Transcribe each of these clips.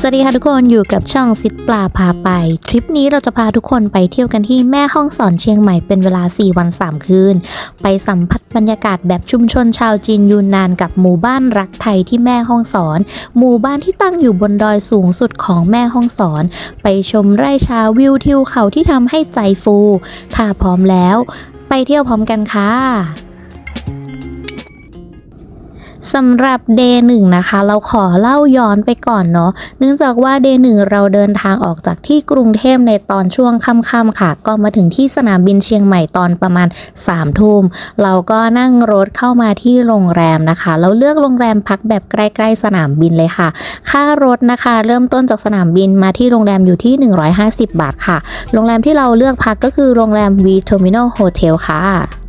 สวัสดีค่ะทุกคนอยู่กับช่องซิดปลาพาไป ทริปนี้เราจะพาทุกคนไปเที่ยวกันที่แม่ห้องสอนเชียงใหม่เป็นเวลา 4 วัน 3 คืน ไปสัมผัสบรรยากาศแบบชุมชนชาวจีนยูนนานกับหมู่บ้านรักไทยที่แม่ห้องสอน หมู่บ้านที่ตั้งอยู่บนดอยสูงสุดของแม่ห้องสอน ไปชมไร่ชาวิวทิวเขาที่ทำให้ใจฟู ถ้าพร้อมแล้ว ไปเที่ยวพร้อมกันค่ะ สำหรับเดย์หนึ่งนะคะ เราขอเล่าย้อนไปก่อนเนาะเนื่องจากว่าเดย์หนึ่งเราเดินทางออกจากที่กรุงเทพในตอนช่วงค่ำๆค่ะ ก็มาถึงที่สนามบินเชียงใหม่ตอนประมาณ3ามทุ่มเราก็นั่งรถเข้ามาที่โรงแรมนะคะ เราเลือกโรงแรมพักแบบใกล้ๆสนามบินเลยค่ะ ค่ารถนะคะ เริ่มต้นจากสนามบินมาที่โรงแรมอยู่ที่ 150 บาทค่ะ โรงแรมที่เราเลือกพักก็คือโรงแรม V Terminal Hotel ค่ะ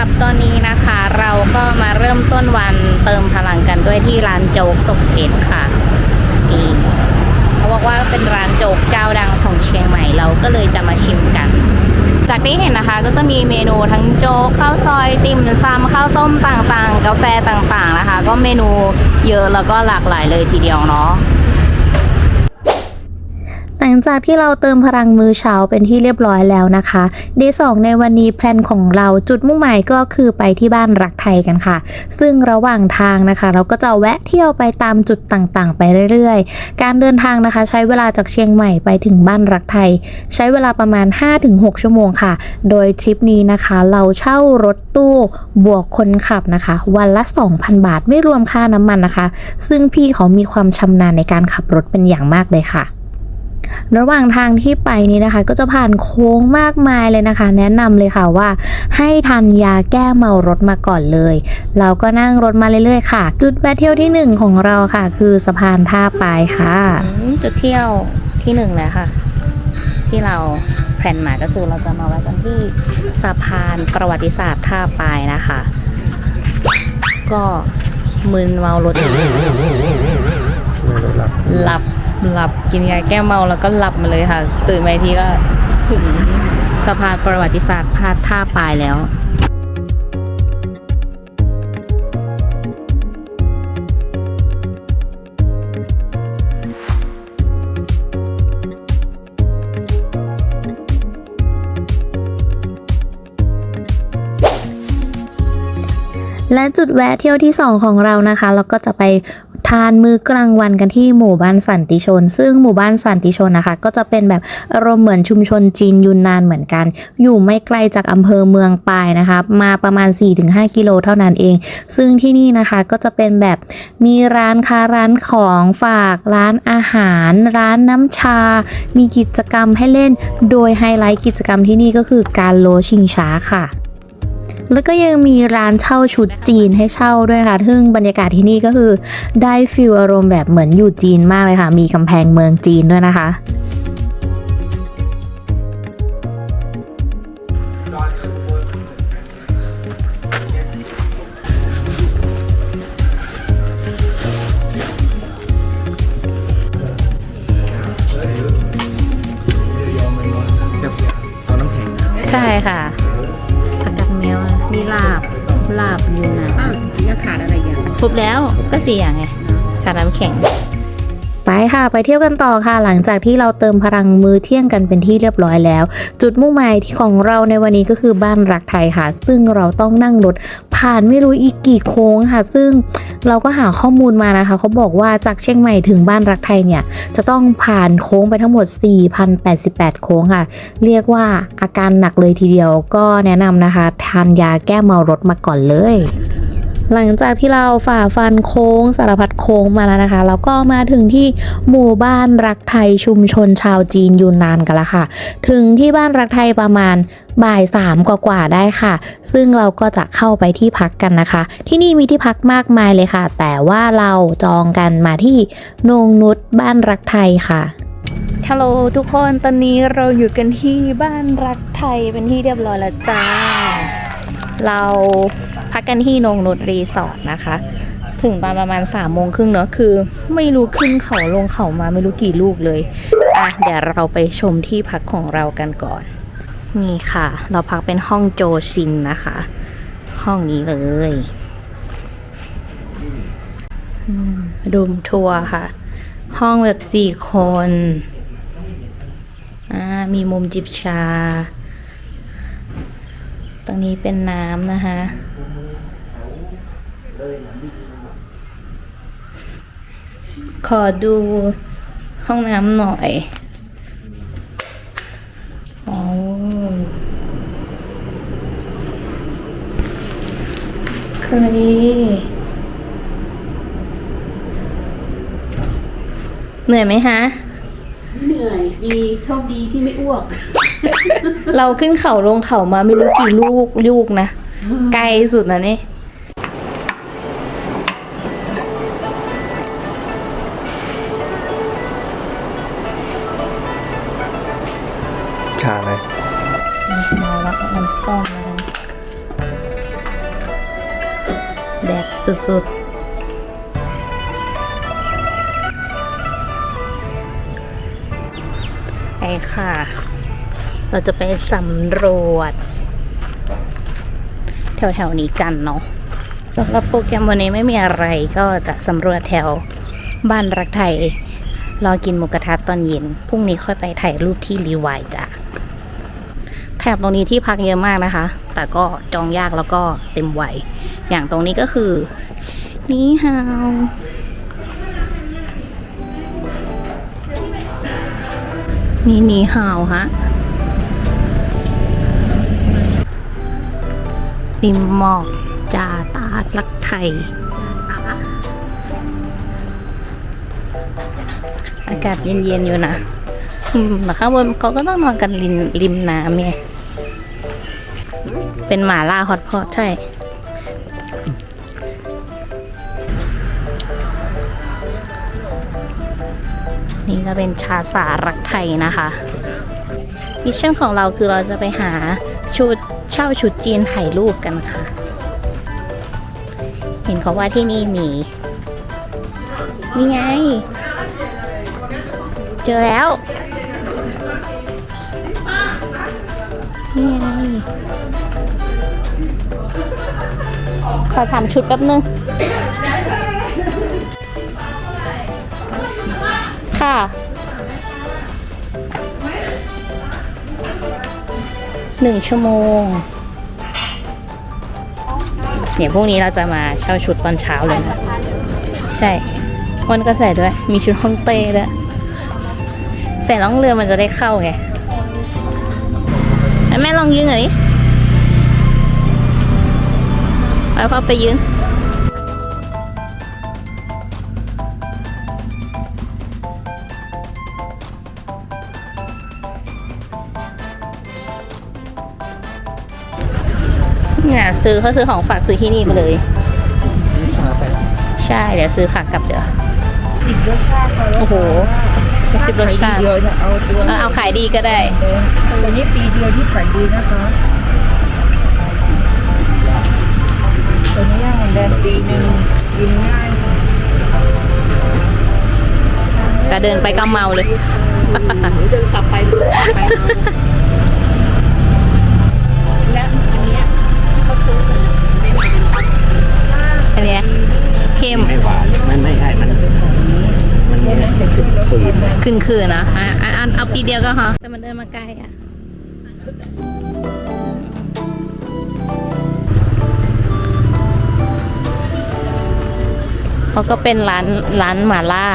หรับตอนนี้นะคะ เราก็มาเริ่มต้นวันเติมพลังกันด้วยที่ร้านโจ๊กสุขเพชรค่ะนี่เขาบอกว่าเป็นร้านโจ๊กเจ้าดังของเชียงใหม่เราก็เลยจะมาชิมกัน จากที่เห็นนะคะก็จะมีเมนูทั้งโจ๊กข้าวซอยติ่มซำข้าวต้มต่างๆ กาแฟต่างๆนะคะ ก็เมนูเยอะแล้วก็หลากหลายเลยทีเดียวเนาะ งจากที่เราเติมพลังมือเช้าเป็นที่เรียบร้อยแล้วนะคะเดย์สองในวันนี้แพลนของเราจุดมุ่งหมายก็คือไปที่บ้านรักไทยกันค่ะ ซึ่งระหว่างทางนะคะ เราก็จะแวะเที่ยวไปตามจุดต่างๆ ไปเรื่อยๆ การเดินทางนะคะ ใช้เวลาจากเชียงใหม่ไปถึงบ้านรักไทย ใช้เวลาประมาณ 5-6 ชั่วโมงค่ะ โดยทริปนี้นะคะ เราเช่ารถตู้บวกคนขับนะคะ วันละ 2,000 บาทไม่รวมค่าน้ำมันนะคะ ซึ่งพี่เขามีความชำนาญในการขับรถเป็นอย่างมากเลยค่ะ ระหว่างทางที่ไปนี้นะคะ ก็จะผ่านโค้งมากมายเลยนะคะ แนะนำเลยค่ะว่าให้ทานยาแก้เมารถมาก่อนเลย เราก็นั่งรถมาเรื่อยๆค่ะ จุดแวะเที่ยวที่หนึ่งของเราค่ะ คือสะพานท่าปลายค่ะ จุดเที่ยวที่หนึ่งเลยค่ะ ที่เราแพลนมาก็คือเราจะมาแวะกันที่สะพานประวัติศาสตร์ท่าปลายนะคะ ก็มึนเมารถหลับหลับ หลับกินยาแก้เมาแล้วก็หลับมาเลยค่ะ ตื่นมาทีก็ถึงสะพานประวัติศาสตร์พาท่าปลายแล้วและจุดแวะเที่ยวที่ 2 ของเรานะคะ เราก็จะไป ทานมื้อกลางวันกันที่หมู่บ้านสันติชน ซึ่งหมู่บ้านสันติชนนะคะ ก็จะเป็นแบบอารมณ์เหมือนชุมชนจีนยุนนานเหมือนกัน อยู่ไม่ไกลจากอำเภอเมืองปายนะคะ มาประมาณ 4-5 กิโลเท่านั้นเอง ซึ่งที่นี่นะคะก็จะเป็นแบบมีร้านค้าร้านของฝากร้านอาหาร ร้านน้ำชา มีกิจกรรมให้เล่น โดยไฮไลท์กิจกรรมที่นี่ก็คือการโลชิงช้าค่ะ แล้วก็ยังมีร้านเช่าชุดจีนให้เช่าด้วยค่ะ ซึ่งบรรยากาศที่นี่ก็คือได้ฟิลอารมณ์แบบเหมือนอยู่จีนมากเลยค่ะ มีกำแพงเมืองจีนด้วยนะคะ ครบแล้วก็สี่อย่างไงชาน้ำแข็ง ไปค่ะ ไปเที่ยวกันต่อค่ะ หลังจากที่เราเติมพลังมือเที่ยงกันเป็นที่เรียบร้อยแล้ว จุดมุ่งหมายที่ของเราในวันนี้ก็คือบ้านรักไทยค่ะ ซึ่งเราต้องนั่งรถผ่านไม่รู้อีกกี่โค้งค่ะ ซึ่งเราก็หาข้อมูลมานะคะ เขาบอกว่าจากเชียงใหม่ถึงบ้านรักไทยเนี่ย จะต้องผ่านโค้งไปทั้งหมด 4,088 โค้งค่ะ เรียกว่าอาการหนักเลยทีเดียวก็แนะนำนะคะ ทานยาแก้เมารถมาก่อนเลย หลังจากที่เราฝ่าฟันโค้งสารพัดโค้งมาแล้วนะคะเราก็มาถึงที่หมู่บ้านรักไทยชุมชนชาวจีนยูนนานกันละค่ะ ถึงที่บ้านรักไทยประมาณบ่ายสามกว่าๆได้ค่ะ ซึ่งเราก็จะเข้าไปที่พักกันนะคะ ที่นี่มีที่พักมากมายเลยค่ะ แต่ว่าเราจองกันมาที่นงนุชบ้านรักไทยค่ะฮัลโหลทุกคนตอนนี้เราอยู่กันที่บ้านรักไทยเป็นที่เรียบร้อยแล้วจ้า เรา พักกันที่นงนุชรีสอร์ทนะคะ ถึงประมาณ3ามโมงครึ่งเนอะคือ ไม่รู้ขึ้นเขาลงเขามาไม่รู้กี่ลูกเลย อะเดี๋ยวเราไปชมที่พักของเรากันก่อน นี่ค่ะ เราพักเป็นห้องโจซินนะคะ ห้องนี้เลยรูมทัวร์ค่ะ ห้องแบบสี่คนมีมุมจิบชา ตรงนี้เป็นน้ำนะคะ ขอดูห้องน้ำหน่อยอ๋อเคยเหนื่อยไหมฮะ เหนื่อยดีโชคดีที่ไม่อ้วก เราขึ้นเขาลงเขามาไม่รู้กี่ลูกลูกนะ ไกลสุดนะนี่ สุดๆไปค่ะ เราจะไปสำรวจ แถวๆนี้กันเนาะสำหรับโปรแกรมวันนี้ไม่มีอะไรก็จะสำรวจแถวบ้านรักไทย รอกินหมูกระทะตอนเย็น พรุ่งนี้ค่อยไปถ่ายรูปที่รีวายจ้ะ แถบตรงนี้ที่พักเยอะมากนะคะ แต่ก็จองยากแล้วก็เต็มไว อย่างตรงนี้ก็คือนี่ฮาวนี่นี่ฮาวฮะริมหมอกจาตาดรักไทย อากาศเย็นๆอยู่นะแต่ข้างบนเขาก็ต้องนอนกันริมริมน้ำไงเป็นหมาล่าฮอตพอตใช่ นี่จะเป็นชาสารักไทยนะคะมิชชั่นของเราคือเราจะไปหาชุดเช่าชุดจีนถ่ายรูปกันค่ะ เห็นเขาว่าที่นี่มีนี่ไง เจอแล้วนี่ไงขอทำชุดแป๊บนึง ค่ะ หนึ่งชั่วโมงเดี๋ยพรุ่งนี้เราจะมาเช่าชุดตอนเช้าเลยนะ ใช่วันก็ใส่ด้วย มีชุดฮ่องเต้ด้วยใส่ล่องเรือมันจะได้เข้าไงแล้วแม่ลองยืนหน่อยดิไปพ่อไปยืน ซื้อเขาซื้อของฝากซื้อที่นี่ไปเลย ใช่เดี๋ยวซื้อขากลับเดี๋ยวสิบรสชาติพอแล้วโอ้โหสิบรสชาติเดียวจะเอาตัวเออเอาขายดีก็ได้ตัวนี้ปีเดียวที่ขายดีนะคะตัวนี้ย่างแดงปีหนึ่งกินง่ายก็เดินไปก็เมาเลยหรือเดินกลับไปไป อันเนี้ยเข้มไม่หวานไม่ไม่ใช่มันมันฝืนขึ้นคือนะอะอะอะเอาปีเดียวก็พอแต่มันเดินมาใกล้อะเขาก็เป็นร้านร้านหมาล่า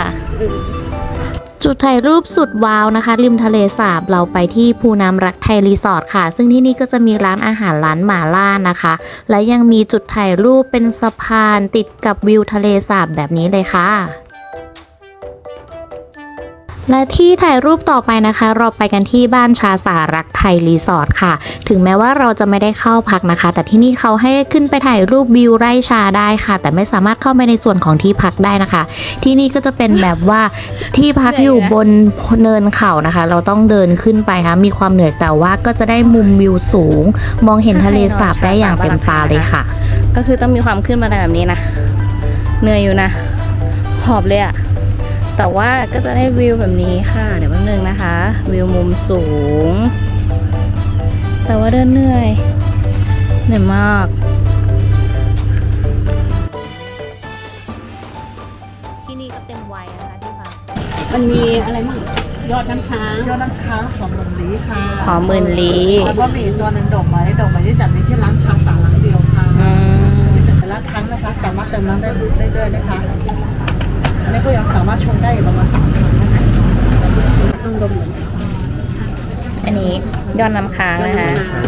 จุดถ่ายรูปสุดว้าวนะคะ ริมทะเลสาบเราไปที่ภูน้ำรักไทยรีสอร์ทค่ะ ซึ่งที่นี่ก็จะมีร้านอาหารร้านหมาล่านะคะ และยังมีจุดถ่ายรูปเป็นสะพานติดกับวิวทะเลสาบแบบนี้เลยค่ะ และที่ถ่ายรูปต่อไปนะคะ เราไปกันที่บ้านชาสารักไทยรีสอร์ทค่ะ ถึงแม้ว่าเราจะไม่ได้เข้าพักนะคะ แต่ที่นี่เขาให้ขึ้นไปถ่ายรูปวิวไร่ชาได้ค่ะ แต่ไม่สามารถเข้าไปในส่วนของที่พักได้นะคะ ที่นี่ก็จะเป็นแบบว่าที่พักอยู่บนเนินเขานะคะ เราต้องเดินขึ้นไปค่ะมีความเหนื่อยแต่ว่าก็จะได้มุมวิวสูง มองเห็นทะเลสาบได้อย่างเต็มตาเลยค่ะ ก็คือต้องมีความขึ้นมาแบบนี้นะ เหนื่อยอยู่นะหอบเลยอะ แต่ว่าก็จะได้วิวแบบนี้ค่ะ เดี๋ยวแป๊บนึงนะคะ วิวมุมสูง แต่ว่าเดินเหนื่อยเหนื่อยมาก ที่นี่ก็เต็มวัยนะคะที่พักมันมีอะไรบ้างยอดน้ำค้างยอดน้ำค้างหองหมื่นลีค่ะหอมหมื่นลีแล้วก็มีตัวนึ่งดอกไม้ดอกไม้ที่จัดมีที่ร้านชาสาหลังเดียวค่ะแต่ละครั้งนะคะ สามารถเติมน้ำได้เรื่อยๆนะคะ อันนี้ก็ยังสามารถชงได้อีกประมาณสามครั้งนะคะต้องดมเหมือนอันนี้ยอดน้ำค้างนะคะใช่ค่ะ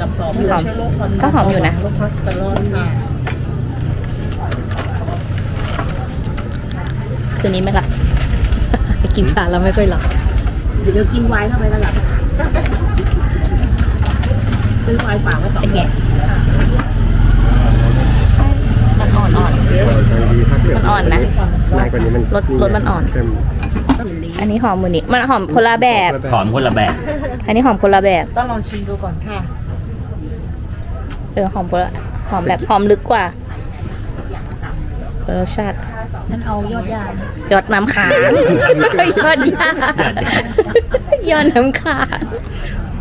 กับหอมเหลือช่วยโรคความดันก็หอมอยู่นะโรคคอเลสเตอรอลค่ะคืนนี้ไม่หลับกินชาแล้วไม่ค่อยหลับเดี๋ยวกินไวน์เข้าไปแล้วหลับซื้อไวน์ฝากไว้สองเป็ นไงมันอ่อนอ่อนมันอ่อนนะนานกว่านี้มันรสรสมันอ่อน เข้มอันนี้หอมมือนี่มันหอมคนละแบบ หอมคนละแบบ อันนี้หอมคนละแบบ ต้องลองชิมดูก่อนค่ะ เออหอมคนละหอมแบบหอมลึกกว่าคนละรสชาตินั่นเอายอดยายอดน้ำค้างยอดยายอดน้ำค้าง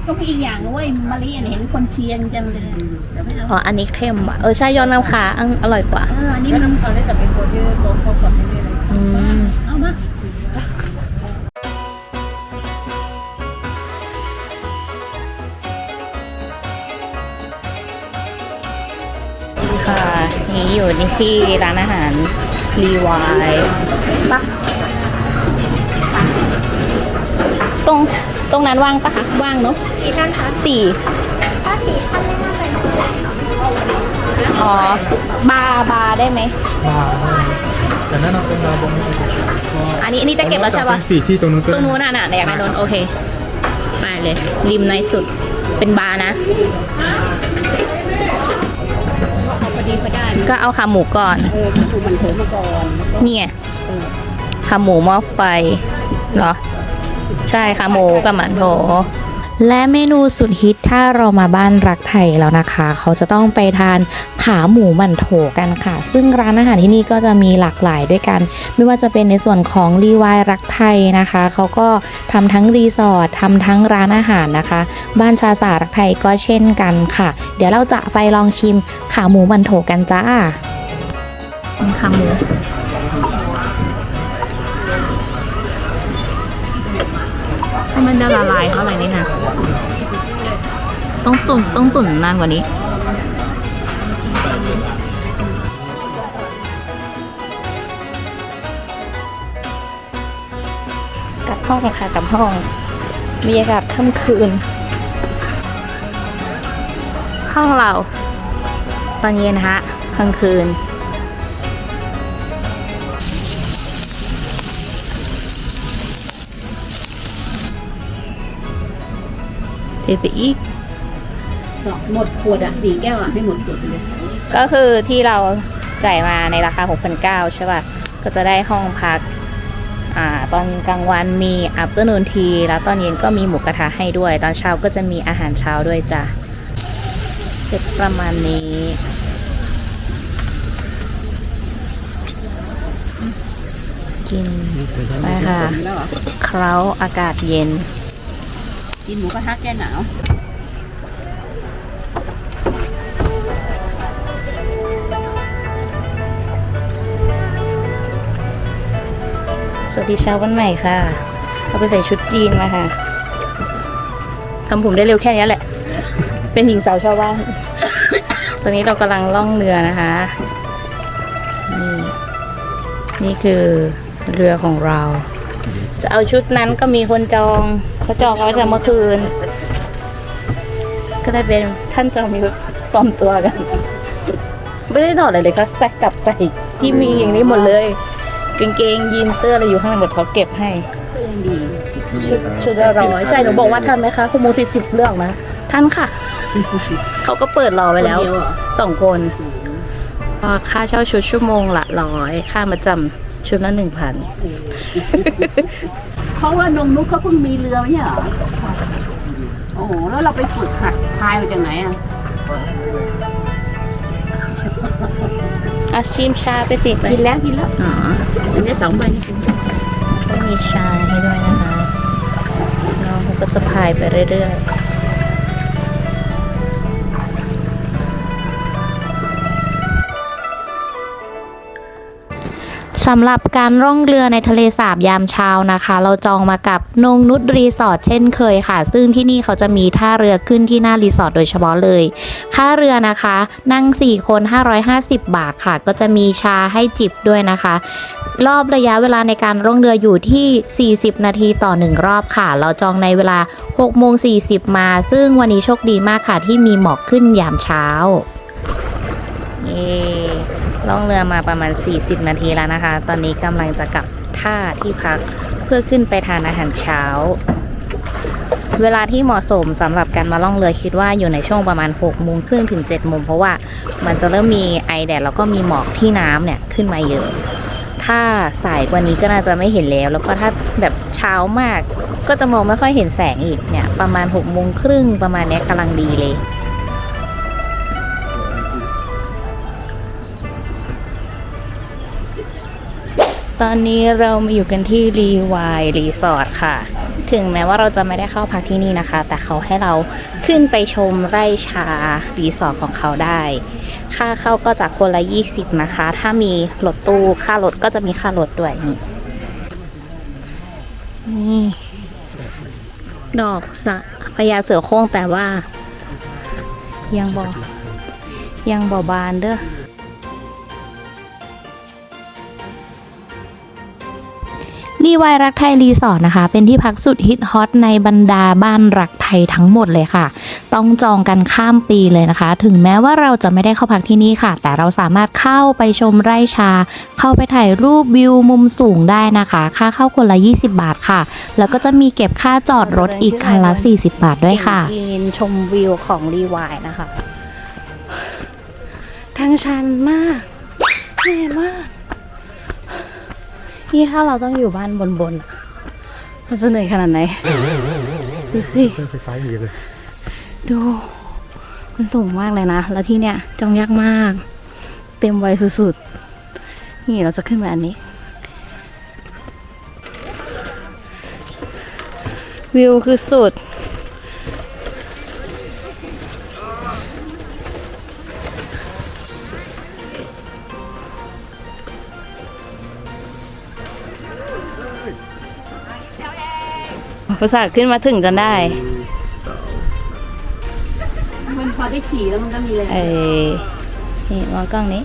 ก็มีอีกอย่างนะเว้ยมะลิเห็นคนเชียงจังเลยเดี๋ยวไม่เอาอ๋ออันนี้เข้มอะเออใช่ยอดน้ำค้างอร่อยกว่า เอออันนี้นี่มันมันตอนนี้แต่เป็นตัวที่ตัวเขาสดไม่ได้เลยอืม เอามา ค่ะนี่อยู่นี่ที่ร้านอาหารรีวายปะตรง ตรงนั้นว่างปะคะว่างเนาะกี่ท่านคะสี่ถ้าสี่ท่านไม่น่าไปอ๋อบาร์บาร์ได้ไหมแต่นั่นเราเป็นเราบงอันนี้อันนี้จะเก็บแล้วใช่ปะสี่ที่ตรงนู้นก็ตรงนู้นน่ะน่ะอยากได้นนโอเคไปเลยริมในสุดเป็นบาร์นะเอาพอดีพอได้ก็เอาขาหมูก่อนเออถูกมันโถมาก่อนแล้วก็เนี่ยขาหมูหม้อไฟเหรอ ใช่ขาหมูกับหมันโถและเมนูสุดฮิตถ้าเรามาบ้านรักไทยแล้วนะคะ เขาจะต้องไปทานขาหมูหมันโถกันค่ะ ซึ่งร้านอาหารที่นี่ก็จะมีหลากหลายด้วยกัน ไม่ว่าจะเป็นในส่วนของรีวายรักไทยนะคะ เขาก็ทำทั้งรีสอร์ททำทั้งร้านอาหารนะคะ บ้านชาสารักไทยก็เช่นกันค่ะ เดี๋ยวเราจะไปลองชิมขาหมูหมันโถกันจ้าขาหมู ถ้ามันจะละลายเท่าไหร่นี่นะต้องตุ่นต้องตุ่นนานกว่านี้กลับห้องค่ะกลับห้องบรรยากาศค่ำคืน ห้องเรา ตอนเย็นนะฮะกลางคืน ไปอีก หมดขวดอะสี่แก้วอะให้หมดขวดไปเลยก็คือที่เราจ่ายมาในราคา 6,900ใช่ป่ะ ก็จะได้ห้องพัก อ่า ตอนกลางวันมี afternoon tea แล้วตอนเย็นก็มีหมูกระทะให้ด้วย ตอนเช้าก็จะมีอาหารเช้าด้วยจ้ะเสร็จประมาณนี้กินไปค่ะแล้วเหรอเคล้าอากาศเย็น กินหมูกระทะแก้หนาวสวัสดีเช้าวันใหม่ค่ะเราไปใส่ชุดจีนมาค่ะทำผมได้เร็วแค่นี้แหละ เป็นหญิงสาวชาวบ้าน ตอนนี้เรากำลังล่องเรือนะคะ นี่นี่คือเรือของเรา จะเอาชุดนั้นก็มีคนจอง เขาจองกันไว้แต่เมื่อคืน ก็ได้เป็นท่านจอมยุทธปลอมตัวกัน ไม่ได้ถอดอะไรเลยก็ใส่กลับใส่ที่มีอย่างนี้หมดเลยกางเกงยีนเสื้ออะไรอยู่ข้างในหมดเขาเก็บให้ก็ยังดีชุดชุดละร้อยใช่หนูบอกว่าทันไหมคะคุณโมสิสิบเรื่องนะทันค่ะ เขาก็เปิดรอไว้แล้วสองคนค่าเช่าชุดชั่วโมงละร้อยค่ามาจำชุดละหนึ่งพัน เพราะว่านงนุ๊กเขาเพิ่งมีเรือไม่ใช่เหรอโอ้โหแล้วเราไปฝึกหัดพายมาจากไหนอะอาชิมชาไปสิไปกินแล้วกินแล้วอ๋ออันนี้สองใบนี่กินก็มีชาให้ด้วยนะคะน้องเขาก็จะพายไปเรื่อยๆ สำหรับการร่องเรือในทะเลสาบยามเช้านะคะ เราจองมากับนงนุชรีสอร์ทเช่นเคยค่ะ ซึ่งที่นี่เขาจะมีท่าเรือขึ้นที่หน้ารีสอร์ทโดยเฉพาะเลย ค่าเรือนะคะ นั่ง 4 คน 550 บาทค่ะ ก็จะมีชาให้จิบด้วยนะคะ รอบระยะเวลาในการร่องเรืออยู่ที่ 40 นาทีต่อ 1 รอบค่ะ เราจองในเวลา6โมง40 มา ซึ่งวันนี้โชคดีมากค่ะที่มีหมอกขึ้นยามเช้าเย่ ล่องเรือมาประมาณ 40 นาทีแล้วนะคะ ตอนนี้กำลังจะกลับท่าที่พักเพื่อขึ้นไปทานอาหารเช้า เวลาที่เหมาะสมสำหรับการมาล่องเรือคิดว่าอยู่ในช่วงประมาณ6โมงครึ่งถึง7โมงเพราะว่ามันจะเริ่มมีไอแดดแล้วก็มีหมอกที่น้ำเนี่ยขึ้นมาเยอะ ถ้าสายกว่านี้ก็น่าจะไม่เห็นแล้ว แล้วก็ถ้าแบบเช้ามากก็จะมองไม่ค่อยเห็นแสงอีกเนี่ยประมาณ6โมงครึ่งประมาณเนี้ยกำลังดีเลย ตอนนี้เรามาอยู่กันที่รีวายรีสอร์ทค่ะ ถึงแม้ว่าเราจะไม่ได้เข้าพักที่นี่นะคะ แต่เขาให้เราขึ้นไปชมไร่ชารีสอร์ทของเขาได้ ค่าเข้าก็จากคนละ 20 นะคะ ถ้ามีรถตู้ค่ารถก็จะมีค่ารถด้วยนี่นี่ดอกสะพญาเสือโคร่งแต่ว่า ยังบอยังบอบานเด้อ รีวายรักไทยรีสอร์ทนะคะ เป็นที่พักสุดฮิตฮอตในบรรดาบ้านรักไทยทั้งหมดเลยค่ะ ต้องจองกันข้ามปีเลยนะคะ ถึงแม้ว่าเราจะไม่ได้เข้าพักที่นี่ค่ะ แต่เราสามารถเข้าไปชมไร่ชา เข้าไปถ่ายรูปวิวมุมสูงได้นะคะ ค่าเข้าคนละ 20 บาทค่ะ แล้วก็จะมีเก็บค่าจอดรถอีกคันละ 40 บาทด้วยค่ะกินชมวิวของรีวายนะคะ ทางชันมากเหนื่อยมาก นี่ถ้าเราต้องอยู่บ้านบนๆอะมันจะเหนื่อยขนาดไหนดูสิเครื่องไฟฟ้าอย่างเดียวเลยดูมันสูงมากเลยนะ แล้วที่เนี่ยจองยากมาก เต็มไวสุดๆ นี่เราจะขึ้นไปอันนี้ วิวคือสุด ประสาทขึ้นมาถึงจนได้ มันพอได้ฉี่แล้วมันก็มีเลย เออนี่มองกล้องนี้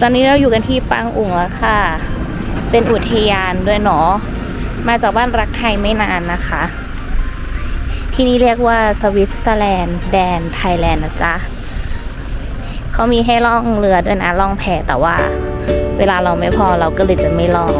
ตอนนี้เราอยู่กันที่ปางอุ๋งแล้วค่ะ เป็นอุทยานด้วยเนาะ มาจากบ้านรักไทยไม่นานนะคะ ที่นี่เรียกว่าสวิตเซอร์แลนด์แดนไทยแลนด์นะจ๊ะเขามีให้ล่องเรือด้วยนะล่องแพแต่ว่า เวลาเราไม่พอเราก็เลยจะไม่ล่อง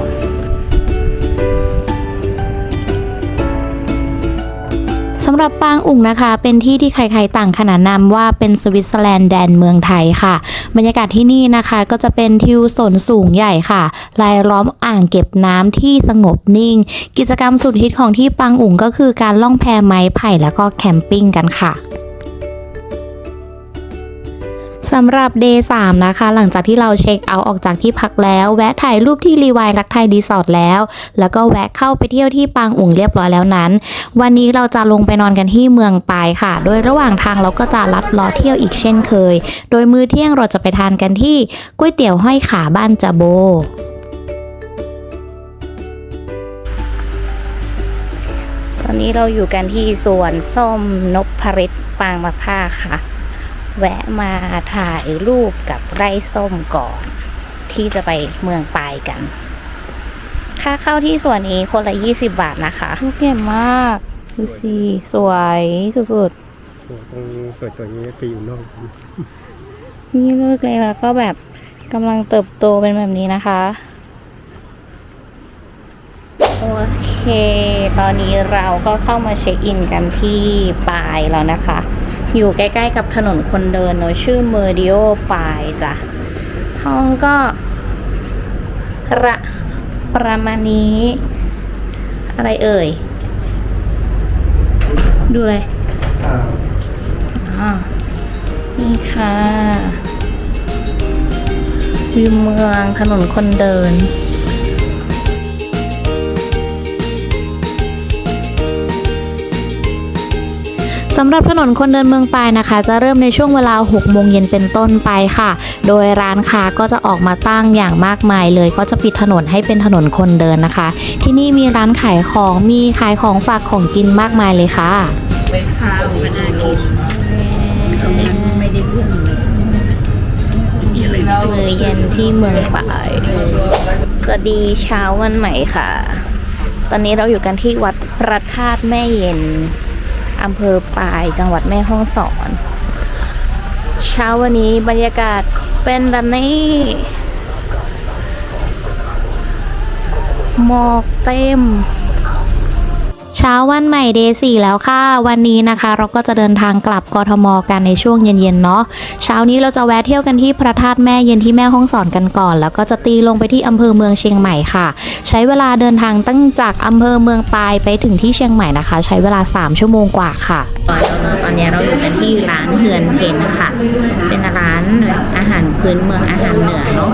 สำหรับปางอุ๋งนะคะ เป็นที่ที่ใครๆต่างขนานนามว่าเป็นสวิตเซอร์แลนด์แดนเมืองไทยค่ะ บรรยากาศที่นี่นะคะก็จะเป็นทิวสนสูงใหญ่ค่ะรายล้อมอ่างเก็บน้ำที่สงบนิ่ง กิจกรรมสุดฮิตของที่ปางอุ๋งก็คือการล่องแพไม้ไผ่แล้วก็แคมปิ้งกันค่ะ สำหรับ Day 3นะคะ หลังจากที่เราเช็คเอาท์ออกจากที่พักแล้ว แวะถ่ายรูปที่รีวายรักไทยรีสอร์ทแล้ว แล้วก็แวะเข้าไปเที่ยวที่ปางอุ๋งเรียบร้อยแล้วนั้น วันนี้เราจะลงไปนอนกันที่เมืองปายค่ะ โดยระหว่างทางเราก็จะลัดล้อเที่ยวอีกเช่นเคย โดยมื้อเที่ยงเราจะไปทานกันที่ก๋วยเตี๋ยวห้อยขาบ้านจาโบตอนนี้เราอยู่กันที่สวนส้มนพริตปางมะผ้าค่ะ แวะมาถ่ายรูปกับไร่ส้มก่อน ที่จะไปเมืองปายกัน ค่าเข้าที่สวนนี้คนละ 20 บาทนะคะลูกใหญ่มาก ดูสิสวยสุดโอ้ทรงสวยๆอย่างนี้ปีอยู่นอกๆ นี่ลูกเลยแล้วก็แบบกำลังเติบโตเป็นแบบนี้นะคะ โอเค ตอนนี้เราก็เข้ามาเช็คอินกันที่ปายแล้วนะคะ อยู่ใกล้ๆกับถนนคนเดินเนอะชื่อเมอร์ดิโอปายจ้ะห้องก็ระประมาณนี้ อะไรเอ่ย ดูเลยอ๋อนี่ค่ะวิวเมืองถนนคนเดิน สำหรับถนนคนเดินเมืองปายนะคะ จะเริ่มในช่วงเวลา 6 โมงเย็นเป็นต้นไปค่ะ โดยร้านค้าก็จะออกมาตั้งอย่างมากมายเลย ก็จะปิดถนนให้เป็นถนนคนเดินนะคะ ที่นี่มีร้านขายของมีขายของฝากของกินมากมายเลยค่ะไปพาวไม่น่ากินไม่ได้เรื่องมีอะไรแล้วมือเย็นที่เมืองปายสวัสดีเช้าวันใหม่ค่ะ ตอนนี้เราอยู่กันที่วัดพระธาตุแม่เย็น อำเภอปายจังหวัดแม่ฮ่องสอน เช้าวันนี้บรรยากาศเป็นแบบนี้ หมอกเต็ม เช้าวันใหม่เดย์สี่แล้วค่ะ วันนี้นะคะเราก็จะเดินทางกลับกทมกันในช่วงเย็นๆเนาะเช้านี้เราจะแวะเที่ยวกันที่พระธาตุแม่เย็นที่แม่ห้องสอนกันก่อน แล้วก็จะตีลงไปที่อำเภอเมืองเชียงใหม่ค่ะ ใช้เวลาเดินทางตั้งจากอำเภอเมืองปลายไปถึงที่เชียงใหม่นะคะ ใช้เวลา 3 ชั่วโมงกว่าค่ะตอนนี้เราอยู่กันที่ร้านเฮือนเพนค่ะเป็นร้านแบบอาหารพื้นเมืองอาหารเหนือเนาะ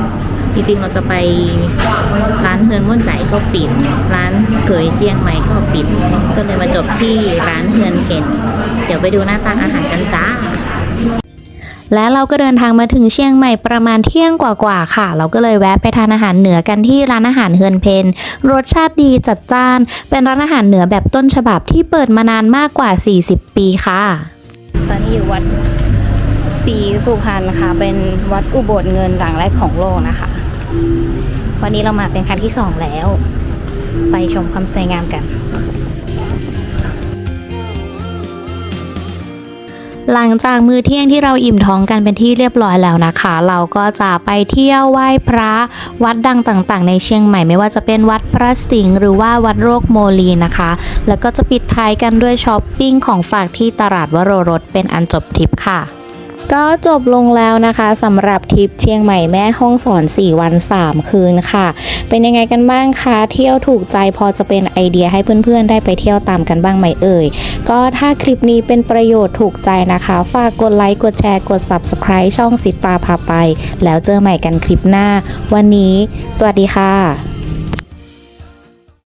จริงๆเราจะไปร้านเฮือนม่วนใจก็ปิด ร้านเขยเจียงใหม่ก็ปิด ก็เลยมาจบที่ร้านเฮือนเพนเดี๋ยวไปดูหน้าตาอาหารกันจ้าและเราก็เดินทางมาถึงเชียงใหม่ประมาณเที่ยงกว่าๆค่ะ เราก็เลยแวะไปทานอาหารเหนือกันที่ร้านอาหารเฮือนเพนรสชาติดีจัดจ้าน เป็นร้านอาหารเหนือแบบต้นฉบับที่เปิดมานานมากกว่า 40 ปีค่ะ ตอนนี้อยู่วัดศรีสุพรรณค่ะ เป็นวัดอุโบสถเงินหลังแรกของโลกนะคะ วันนี้เรามาเป็นครั้งที่สองแล้ว ไปชมความสวยงามกัน หลังจากมื้อเที่ยงที่เราอิ่มท้องกันเป็นที่เรียบร้อยแล้วนะคะ เราก็จะไปเที่ยวไหว้พระวัดดังต่างๆ ในเชียงใหม่ไม่ว่าจะเป็นวัดพระสิงห์หรือว่าวัดโรคโมลีนะคะ แล้วก็จะปิดท้ายกันด้วยช้อปปิ้งของฝากที่ตลาดวโรรสเป็นอันจบทริปค่ะ ก็จบลงแล้วนะคะสำหรับทริปเชียงใหม่แม่ห้องสอน 4 วัน 3 คืนค่ะ เป็นยังไงกันบ้างคะเที่ยวถูกใจพอจะเป็นไอเดียให้เพื่อนๆ ได้ไปเที่ยวตามกันบ้างไหมเอ่ย ก็ถ้าคลิปนี้เป็นประโยชน์ถูกใจนะคะ ฝากกดไลค์กดแชร์กด Subscribe ช่องสิตาพาไป แล้วเจอใหม่กันคลิปหน้า วันนี้ สวัสดีค่ะ